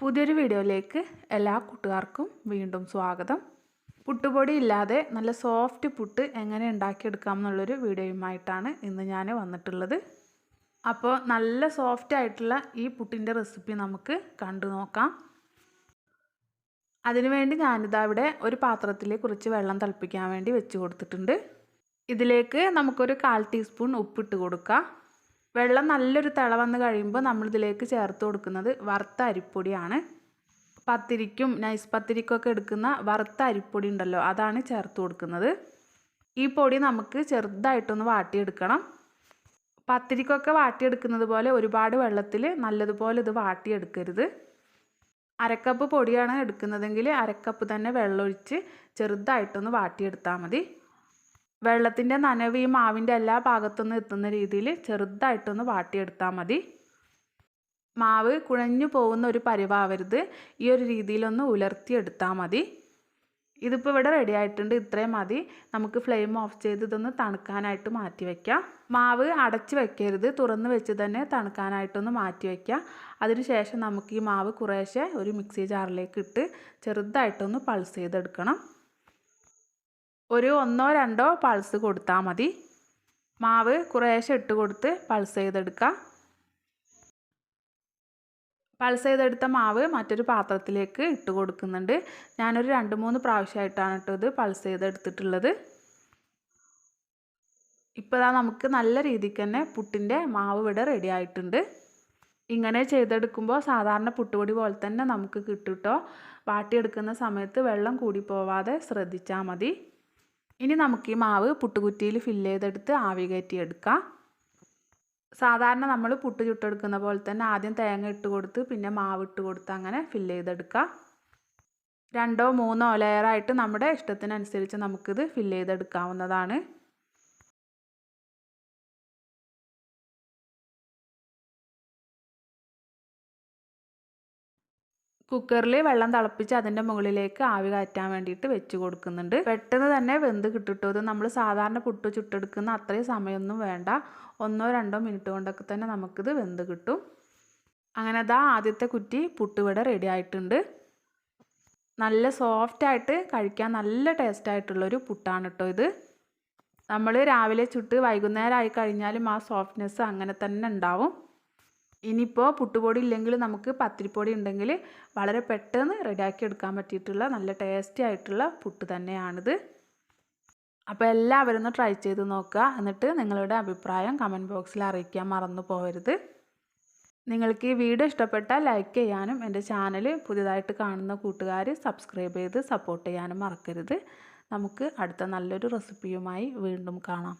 പുതിയൊരു വീഡിയോയിലേക്ക് എല്ലാ കൂട്ടുകാർക്കും വീണ്ടും സ്വാഗതം. പുട്ടുപൊടി ഇല്ലാതെ നല്ല സോഫ്റ്റ് പുട്ട് എങ്ങനെ ഉണ്ടാക്കിയെടുക്കാം എന്നുള്ളൊരു വീഡിയോയുമായിട്ടാണ് ഇന്ന് ഞാൻ വന്നിട്ടുള്ളത്. അപ്പോൾ നല്ല സോഫ്റ്റ് ആയിട്ടുള്ള ഈ പുട്ടിന്റെ റെസിപ്പി നമുക്ക് കണ്ടു നോക്കാം. അതിനുവേണ്ടി ഞാനിതാ ഇവിടെ ഒരു പാത്രത്തിൽ കുറച്ച് വെള്ളം തിളപ്പിക്കാൻ വേണ്ടി വെച്ച് കൊടുത്തിട്ടുണ്ട്. ഇതിലേക്ക് നമുക്കൊരു കാൽ ടീസ്പൂൺ ഉപ്പിട്ട് കൊടുക്കാം. വെള്ളം നല്ലൊരു തിള വന്ന് കഴിയുമ്പോൾ നമ്മളിതിലേക്ക് ചേർത്ത് കൊടുക്കുന്നത് വറുത്ത അരിപ്പൊടിയാണ്. പത്തിരിക്കും നൈസ് പത്തിരിക്കൊക്കെ എടുക്കുന്ന വറുത്ത അരിപ്പൊടി ഉണ്ടല്ലോ അതാണ് ചേർത്ത് കൊടുക്കുന്നത്. ഈ പൊടി നമുക്ക് ചെറുതായിട്ടൊന്ന് വാട്ടിയെടുക്കണം. പത്തിരിക്കൊക്കെ വാട്ടിയെടുക്കുന്നത് പോലെ ഒരുപാട് വെള്ളത്തിൽ നല്ലതുപോലെ ഇത് വാട്ടിയെടുക്കരുത്. അരക്കപ്പ് പൊടിയാണ് എടുക്കുന്നതെങ്കിൽ അരക്കപ്പ് തന്നെ വെള്ളമൊഴിച്ച് ചെറുതായിട്ടൊന്ന് വാട്ടിയെടുത്താൽ മതി. വെള്ളത്തിന്റെ നനവ് ഈ മാവിന്റെ എല്ലാ ഭാഗത്തുനിന്ന് എത്തുന്ന രീതിയിൽ ചെറുതായിട്ടൊന്ന് വാട്ടിയെടുത്താൽ മതി. മാവ് കുഴഞ്ഞു പോകുന്ന ഒരു പരിവാവരുത് ഈ ഒരു രീതിയിലൊന്ന് ഉലർത്തിയെടുത്താൽ മതി. ഇതിപ്പോൾ ഇവിടെ റെഡി ആയിട്ടുണ്ട്. ഇത്രയും മതി. നമുക്ക് ഫ്ലെയിം ഓഫ് ചെയ്ത് ഇതൊന്ന് തണുക്കാനായിട്ട് മാറ്റി വയ്ക്കാം മാവ് അടച്ച് വെക്കരുത്. തുറന്ന് വെച്ച് തന്നെ തണുക്കാനായിട്ടൊന്ന് മാറ്റി വയ്ക്കാം അതിനുശേഷം നമുക്ക് ഈ മാവ് കുറേശ്ശെ ഒരു മിക്സി ജാറിലേക്ക് ഇട്ട് ചെറുതായിട്ടൊന്ന് പൾസ് ചെയ്തെടുക്കണം. ഒരു ഒന്നോ രണ്ടോ പൾസ് കൊടുത്താൽ മതി. മാവ് കുറേശ്ശെ ഇട്ട് കൊടുത്ത് പൾസ് ചെയ്തെടുക്കുക പൾസ് ചെയ്തെടുത്ത മാവ് മറ്റൊരു പാത്രത്തിലേക്ക് ഇട്ട് കൊടുക്കുന്നുണ്ട്. ഞാനൊരു രണ്ട് മൂന്ന് പ്രാവശ്യമായിട്ടാണ് കേട്ടോ ഇത് പൾസ് ചെയ്തെടുത്തിട്ടുള്ളത്. ഇപ്പോൾ നമുക്ക് നല്ല രീതിക്ക് തന്നെ പുട്ടിന്റെ മാവ് ഇവിടെ റെഡി ആയിട്ടുണ്ട്. ഇങ്ങനെ ചെയ്തെടുക്കുമ്പോൾ സാധാരണ പുട്ടുപൊടി പോലെ തന്നെ നമുക്ക് കിട്ടും കേട്ടോ. വാട്ടിയെടുക്കുന്ന സമയത്ത് വെള്ളം കൂടി പോവാതെ ശ്രദ്ധിച്ചാൽ മതി. ഇനി നമുക്ക് ഈ മാവ് പുട്ടുകുറ്റിയിൽ ഫില്ല് ചെയ്തെടുത്ത് ആവി കയറ്റി എടുക്കാം. സാധാരണ നമ്മൾ പുട്ട് ചുട്ടെടുക്കുന്ന പോലെ തന്നെ ആദ്യം തേങ്ങ ഇട്ട് കൊടുത്ത് പിന്നെ മാവ് ഇട്ട് കൊടുത്ത് അങ്ങനെ ഫില്ല് ചെയ്തെടുക്കാം. രണ്ടോ മൂന്നോ ലെയറായിട്ട് നമ്മുടെ ഇഷ്ടത്തിനനുസരിച്ച് നമുക്കിത് ഫില്ല് ചെയ്തെടുക്കാവുന്നതാണ്. കുക്കറിൽ വെള്ളം തിളപ്പിച്ച് അതിന്റെ മുകളിലേക്ക് ആവി കയറ്റാൻ വേണ്ടിയിട്ട് വെച്ച് കൊടുക്കുന്നുണ്ട്. പെട്ടെന്ന് തന്നെ വെന്ത് കിട്ടിട്ടു ഇത് നമ്മൾ സാധാരണ പുട്ട് ചുട്ടെടുക്കുന്ന അത്രയും സമയമൊന്നും വേണ്ട. ഒന്നോ രണ്ടോ മിനിറ്റ് കൊണ്ടൊക്കെ തന്നെ നമുക്കിത് വെന്ത് കിട്ടും. അങ്ങനെ അതാ ആദ്യത്തെ കുറ്റി പുട്ടുവിടെ റെഡി ആയിട്ടുണ്ട്. നല്ല സോഫ്റ്റായിട്ട് കഴിക്കാൻ നല്ല ടേസ്റ്റ് ആയിട്ടുള്ളൊരു പുട്ടാണ് കേട്ടോ ഇത്. നമ്മൾ രാവിലെ ചുട്ട് വൈകുന്നേരം ആയി കഴിഞ്ഞാലും ആ സോഫ്റ്റ്നെസ് അങ്ങനെ തന്നെ ഉണ്ടാവും. ഇനിയിപ്പോൾ പുട്ടുപൊടി ഇല്ലെങ്കിൽ നമുക്ക് പത്തിരിപ്പൊടി ഉണ്ടെങ്കിൽ വളരെ പെട്ടെന്ന് റെഡിയാക്കി എടുക്കാൻ പറ്റിയിട്ടുള്ള നല്ല ടേസ്റ്റി ആയിട്ടുള്ള പുട്ട് തന്നെയാണിത്. അപ്പോൾ എല്ലാവരും ഒന്ന് ട്രൈ ചെയ്ത് നോക്കുക. എന്നിട്ട് നിങ്ങളുടെ അഭിപ്രായം കമന്റ് ബോക്സിൽ അറിയിക്കാൻ മറന്നു പോകരുത്. നിങ്ങൾക്ക് ഈ വീഡിയോ ഇഷ്ടപ്പെട്ടാൽ ലൈക്ക് ചെയ്യാനും എന്റെ ചാനൽ പുതിയതായിട്ട് കാണുന്ന കൂട്ടുകാർ സബ്സ്ക്രൈബ് ചെയ്ത് സപ്പോർട്ട് ചെയ്യാനും മറക്കരുത്. നമുക്ക് അടുത്ത നല്ലൊരു റെസിപ്പിയുമായി വീണ്ടും കാണാം.